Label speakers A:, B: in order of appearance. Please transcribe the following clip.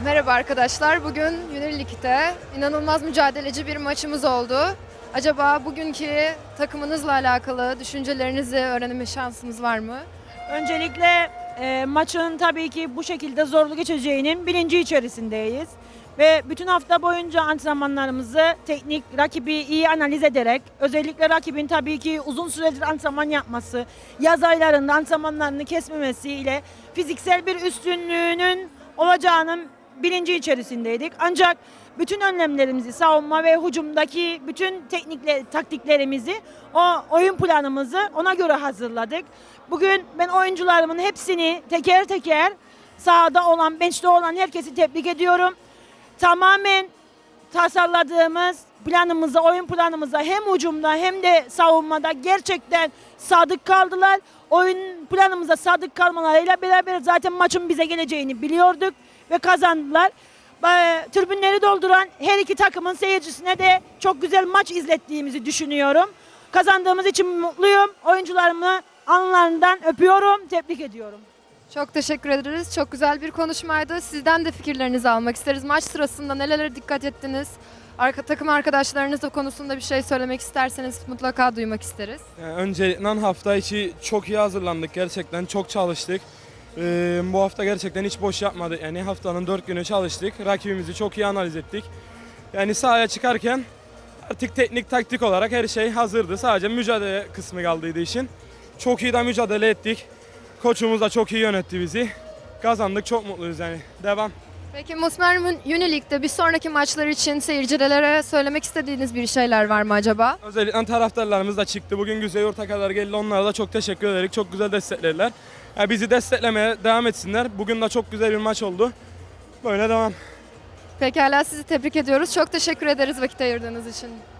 A: Merhaba arkadaşlar. Bugün Unilik'te inanılmaz mücadeleci bir maçımız oldu. Acaba bugünkü takımınızla alakalı düşüncelerinizi öğrenme şansımız var mı?
B: Öncelikle e, maçın tabii ki bu şekilde zorlu geçeceğinin bilinci içerisindeyiz. Ve bütün hafta boyunca antrenmanlarımızı teknik, rakibi iyi analiz ederek, özellikle rakibin tabii ki uzun süredir antrenman yapması, yaz aylarında antrenmanlarını kesmemesiyle fiziksel bir üstünlüğünün olacağının bilinci içerisindeydik. Ancak bütün önlemlerimizi, savunma ve hücumdaki bütün teknikle, taktiklerimizi, o oyun planımızı ona göre hazırladık. Bugün ben oyuncularımın hepsini teker teker sahada olan, bench'te olan herkesi tebrik ediyorum. Tamamen tasarladığımız planımıza, oyun planımıza hem hücumda hem de savunmada gerçekten sadık kaldılar. Oyun planımıza sadık kalmalarıyla beraber zaten maçın bize geleceğini biliyorduk ve kazandılar. Tribünleri dolduran her iki takımın seyircisine de çok güzel maç izlettiğimizi düşünüyorum. Kazandığımız için mutluyum. Oyuncularımı anlarından öpüyorum, tebrik ediyorum.
A: Çok teşekkür ederiz. Çok güzel bir konuşmaydı. Sizden de fikirlerinizi almak isteriz. Maç sırasında nelere dikkat ettiniz? Arka takım arkadaşlarınız da konusunda bir şey söylemek isterseniz mutlaka duymak isteriz.
C: Yani öncelikle hafta içi çok iyi hazırlandık gerçekten çok çalıştık. Ee, bu hafta gerçekten hiç boş yapmadık. Yani haftanın dört günü çalıştık. Rakibimizi çok iyi analiz ettik. Yani sahaya çıkarken artık teknik taktik olarak her şey hazırdı. Sadece mücadele kısmı kaldıydı işin. Çok iyi de mücadele ettik. Koçumuz da çok iyi yönetti bizi. Kazandık çok mutluyuz yani. Devam.
A: Peki Musmer Unilik'te bir sonraki maçlar için seyircilere söylemek istediğiniz bir şeyler var mı acaba?
C: Özellikle taraftarlarımız da çıktı. Bugün Güzey Orta kadar geldi. Onlara da çok teşekkür ederek çok güzel desteklediler. Yani bizi desteklemeye devam etsinler. Bugün de çok güzel bir maç oldu. Böyle devam.
A: Pekala sizi tebrik ediyoruz. Çok teşekkür ederiz vakit ayırdığınız için.